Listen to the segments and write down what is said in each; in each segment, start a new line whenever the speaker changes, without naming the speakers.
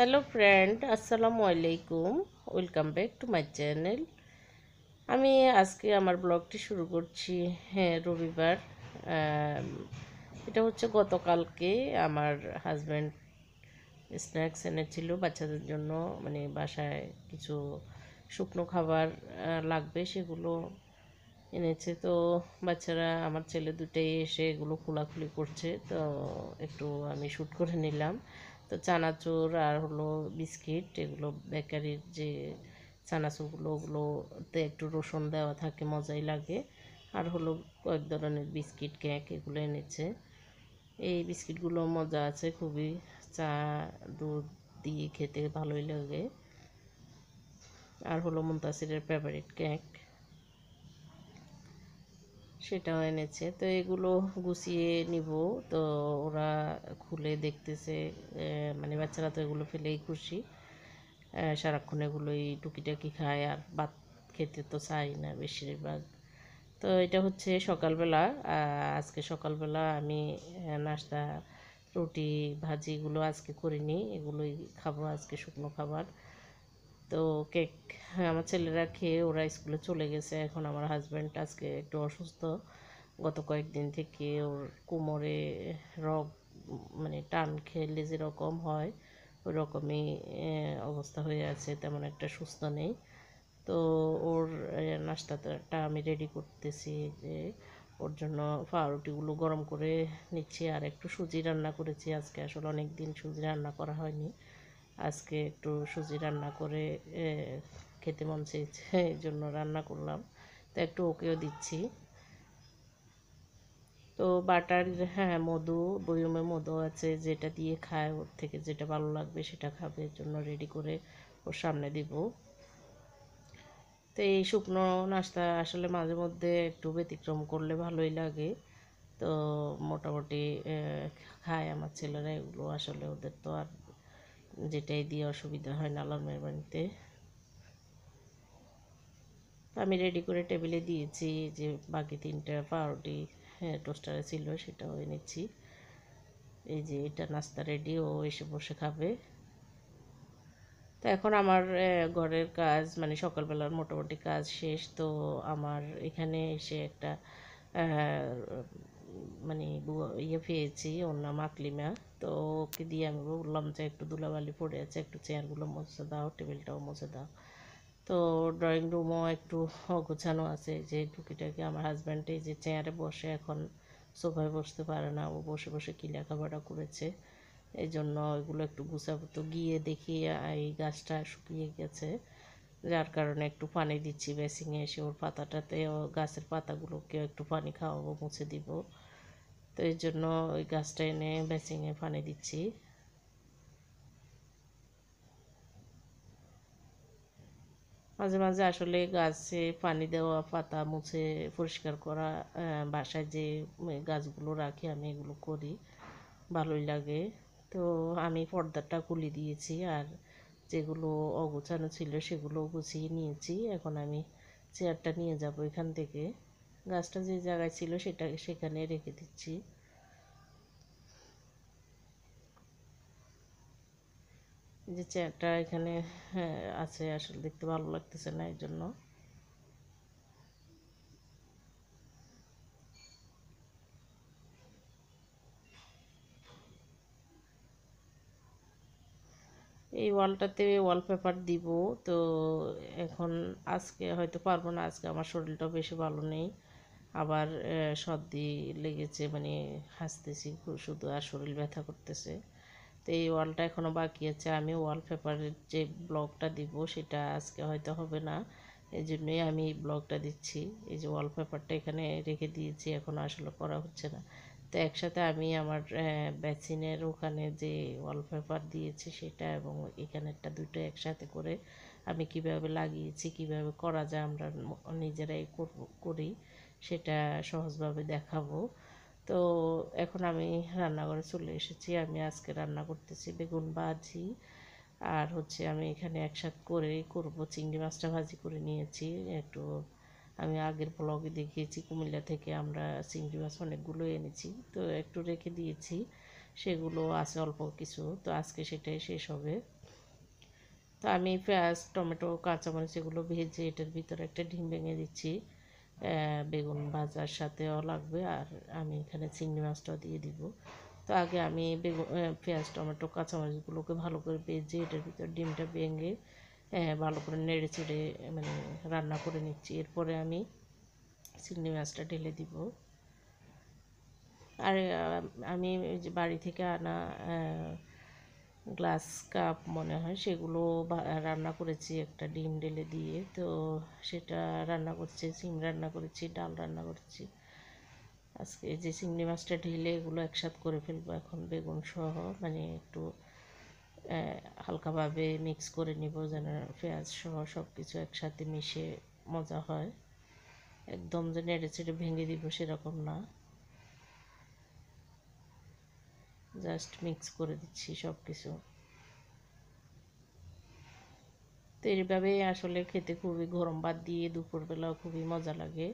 Hello friend আসসালামু আলাইকুম welcome back to my channel আমি আজকে আমার ব্লগটি শুরু করছি হ্যাঁ রবিবার। এটা হচ্ছে গতকালকে আমার হাজব্যান্ড স্ন্যাক্স এনেছিল বাচ্চাদের জন্য মানে বাসায় কিছু শুকনো খাবার লাগবে সেগুলো এনেছে। তো বাচ্চারা, আমার ছেলে দুটাই এসে এগুলো খোলাখুলি করছে, তো একটু আমি শ্যুট করে নিলাম। তো চানাচুর আর হলো বিস্কিট, এগুলো বেকারির যে চানাচুরগুলো, ওগুলোতে একটু রসুন দেওয়া থাকে, মজাই লাগে। আর হলো কয়েক ধরনের বিস্কিট কেক এগুলো এনেছে। এই বিস্কিটগুলো মজা আছে, খুবই চা, দুধ দিয়ে খেতে ভালোই লাগে। আর হলো মুন্তাসিরের ফেভারিট কেক সেটাও এনেছে। তো এগুলো গুছিয়ে নিব। তো ওরা খুলে দেখতেছে মানে বাচ্চারা তো এগুলো ফেলেই খুশি। সারাক্ষণ এগুলোই টুকিটাকি খায় আর ভাত খেতে তো চাই না বেশিরভাগ। তো এটা হচ্ছে সকালবেলা। আজকে সকালবেলা আমি নাস্তা, রুটি ভাজিগুলো আজকে করিনি। এগুলোই খাব আজকে শুকনো খাবার। তো কেক আমার ছেলেরা খেয়ে ওরা স্কুলে চলে গেছে। এখন আমার হাজব্যান্ড আজকে একটু অসুস্থ। গত কয়েকদিন থেকে ওর কোমরে রগ মানে টান খেলে যেরকম হয়, ওই রকমই অবস্থা হয়ে আছে, তেমন একটা সুস্থ নেই। তো ওর নাস্তাটা আমি রেডি করতেছি যে ওর জন্য পাউরুটিগুলো গরম করে নিচ্ছি। আর একটু সুজি রান্না করেছি। আজকে আসলে অনেক দিন সুজি রান্না করা হয়নি। আজকে একটু সুজি রান্না করে খেতে মন চেয়েছে, এই জন্য রান্না করলাম। তো একটু ওকেও দিচ্ছি। তো বাটার হ্যাঁ মধু, বয়মে মধু আছে, যেটা দিয়ে খায়, ওর থেকে যেটা ভালো লাগবে সেটা খাবে, এর জন্য রেডি করে ওর সামনে দিব। তো এই শুকনো নাস্তা আসলে মাঝে মধ্যে একটু ব্যতিক্রম করলে ভালোই লাগে। তো মোটামুটি খায় আমার ছেলেরা, এগুলো আসলে ওদের তো আর যেটাই দিয়ে অসুবিধা হয় না আল্লাহর মেহরবানিতে আমি রেডি করে টেবিলে দিয়েছি যে বাকি তিনটা পাউরুটি হ্যাঁ টোস্টারে ছিল সেটাও এনেছি। এই যে এটা নাস্তা রেডি ও এসে বসে খাবে। তো এখন আমার ঘরের কাজ মানে সকালবেলার মোটামুটি কাজ শেষ। তো আমার এখানে এসে একটা মানে ইয়ে পেয়েছি, ওর নাম আকলিমা। তো ওকে দিয়ে আমি বললাম যে একটু ধুলাবালি পড়ে আছে, একটু চেয়ারগুলো মুছে দাও, টেবিলটাও মুছে দাও। তো ড্রয়িং রুমও একটু অগোছানো আছে যে টুকিটাকি আমার হাজব্যান্ড এই যে চেয়ারে বসে এখন সোফায় বসতে পারে না, ও বসে বসে কি লেখাপড়া করেছে। এই জন্য ওইগুলো একটু গুছাবো। তো গিয়ে দেখি, এই গাছটা শুকিয়ে গেছে, যার কারণে একটু পানি দিচ্ছি। বেসিংয়ে এসে ওর পাতাটাতে গাছের পাতাগুলোকে একটু পানি খাওয়াবো, মুছে দিব। তো এই জন্য ওই গাছটা এনে বেসিংয়ে পানি দিচ্ছি। মাঝে মাঝে আসলে গাছে পানি দেওয়া, পাতা মুছে, পরিষ্কার করা বাসায় যে গাছগুলো রাখি আমি এগুলো করি, ভালোই লাগে। তো আমি পর্দাটা খুলে দিয়েছি আর যেগুলো অগোছানো ছিল সেগুলো গুছিয়ে নিয়েছি। এখন আমি চেয়ারটা নিয়ে যাব এখান থেকে। গাছটা যে জায়গায় ছিল সেটা সেখানে রেখে দিচ্ছি। যে চেয়ারটা এখানে হ্যাঁ, আছে আসলে দেখতে ভালো লাগতেছে না এই জন্য এই ওয়ালটাতে ওয়ালপেপার দিব তো এখন আজকে হয়তো পারব না আজকে আমার শরীরটাও বেশি ভালো নেই। আবার সর্দি লেগেছে মানে হাসতেছি, শুধু আর শরীর ব্যথা করতেছে। তো এই ওয়ালটা এখনও বাকি আছে। আমি ওয়ালপেপারের যে ব্লগটা দিব, সেটা আজকে হয়তো হবে না। এই জন্যই আমি এই ব্লগটা দিচ্ছি। এই যে ওয়ালপেপারটা এখানে রেখে দিয়েছি, এখন আসলে করা হচ্ছে না। তো একসাথে আমি আমার বেসিনের ওখানে যে ওয়ালপেপার দিয়েছি, সেটা এবং এখানেরটা দুটো একসাথে করে আমি কীভাবে লাগিয়েছি, কীভাবে করা যায়, আমরা নিজেরাই করব- করি। সেটা সহজভাবে দেখাবো। তো এখন আমি রান্নাঘরে চলে এসেছি। আমি আজকে রান্না করতেছি বেগুন ভাজি। আর হচ্ছে আমি এখানে একসাথে করেই করব। চিংড়ি মাছটা ভাজি করে নিয়েছি। একটু আমি আগের ব্লগে দেখিয়েছি, কুমিল্লা থেকে আমরা চিংড়ি মাছ অনেকগুলো এনেছি। তো একটু রেখে দিয়েছি। সেগুলো আছে অল্প কিছু। তো আজকে সেটাই শেষ হবে। তো আমি পেঁয়াজ, টমেটো, কাঁচামরিচ এগুলো ভেজে এটার ভিতরে একটা ডিম ভেঙে দিচ্ছি। বেগুন ভাজার সাথেও লাগবে আর আমি এখানে চিংড়ি মাছটাও দিয়ে দিব। তো আগে আমি বেগুন পেঁয়াজ, টমেটো, কাঁচামরিচগুলোকে ভালো করে ভেজে এটার ভিতর ডিমটা ভেঙে ভালো করে নেড়ে চেড়ে মানে রান্না করে নিচ্ছি। এরপরে আমি চিংড়ি মাছটা ঢেলে দিব। আর আমি বাড়ি থেকে আনা গ্লাস কাপ মনে হয়, সেগুলো রান্না করেছি একটা ডিম ঢেলে দিয়ে। তো সেটা রান্না করছি, সিম রান্না করেছি, ডাল রান্না করছি। আজকে যে চিংড়ি মাছটা ঢেলে এগুলো একসাথ করে ফেলব এখন বেগুন সহ মানে একটু হালকাভাবে মিক্স করে নিব যেন পেঁয়াজ সহ সব কিছু একসাথে মিশে মজা হয়। একদম যে নেড়ে চেড়ে ভেঙে দিব সেরকম না। জাস্ট মিক্স করে দিচ্ছি সব কিছু তো এইভাবে আসলে খেতে খুবই গরম ভাত দিয়ে দুপুরবেলাও খুবই মজা লাগে।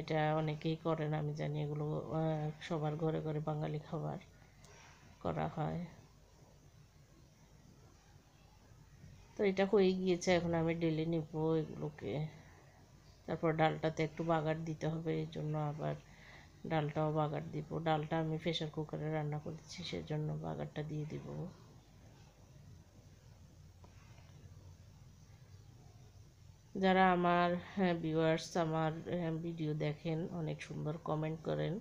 এটা অনেকেই করেন, আমি জানি এগুলো সবার ঘরে ঘরে বাঙালি খাবার করা হয়। তো এটা হয়ে গিয়েছে, এখন আমি ডেলে নিব এগুলোকে। তারপর ডালটাতে একটু বাগার দিতে হবে, এই জন্য আবার ডালটাও বাগার দিব। ডালটা আমি প্রেশার কুকারে রান্না করেছি সেজন্য বাগারটা দিয়ে দিব। যারা আমার ভিউয়ার্স আমার ভিডিও দেখেন অনেক সুন্দর কমেন্ট করেন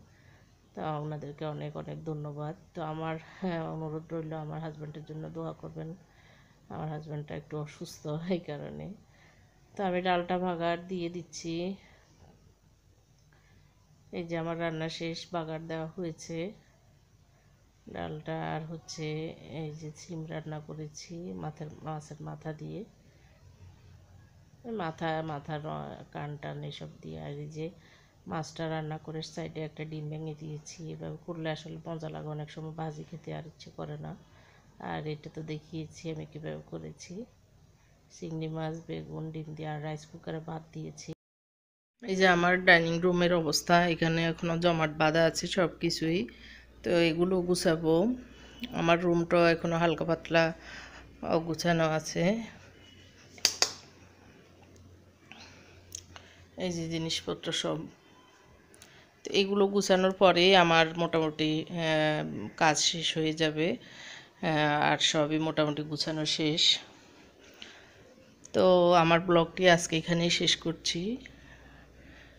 তা আপনাদেরকে অনেক অনেক ধন্যবাদ। তো আমার হ্যাঁ, অনুরোধ রইল আমার হাজব্যান্ডের জন্য দোয়া করবেন। আমার হাজব্যান্ডটা একটু অসুস্থ এই কারণে। তো আমি ডালটা ভাগার দিয়ে দিচ্ছি। এই যে আমার রান্না শেষ, বাগার দেওয়া হয়েছে। ডালটা আর হচ্ছে এই যে সিম রান্না করেছি মাথার, মাছের মাথা দিয়ে। মাথা, মাথার কান টান এসব দিয়ে। আর এই যে মাছটা রান্না করে সাইডে একটা ডিম ভেঙে দিয়েছি। এভাবে করলে আসলে মজা লাগে, অনেক সময় ভাজি খেতে আর ইচ্ছে করে না। আর এটা তো দেখিয়েছি আমি কীভাবে করেছি। চিংড়ি মাছ, বেগুন, ডিম দিয়ে আর রাইস কুকারে ভাত দিয়েছি। এই যে আমার ডাইনিং রুমের অবস্থা, এখানে এখনও জমাট বাঁধা আছে সব কিছুই তো এগুলো গুছাবো। আমার রুমটাও এখনও হালকা পাতলা গুছানো আছে। এই যে জিনিসপত্র সব। তো এগুলো গুছানোর পরে আমার মোটামুটি কাজ শেষ হয়ে যাবে। আর সবই মোটামুটি গুছানো শেষ। তো আমার ব্লগটি আজকে এখানেই শেষ করছি।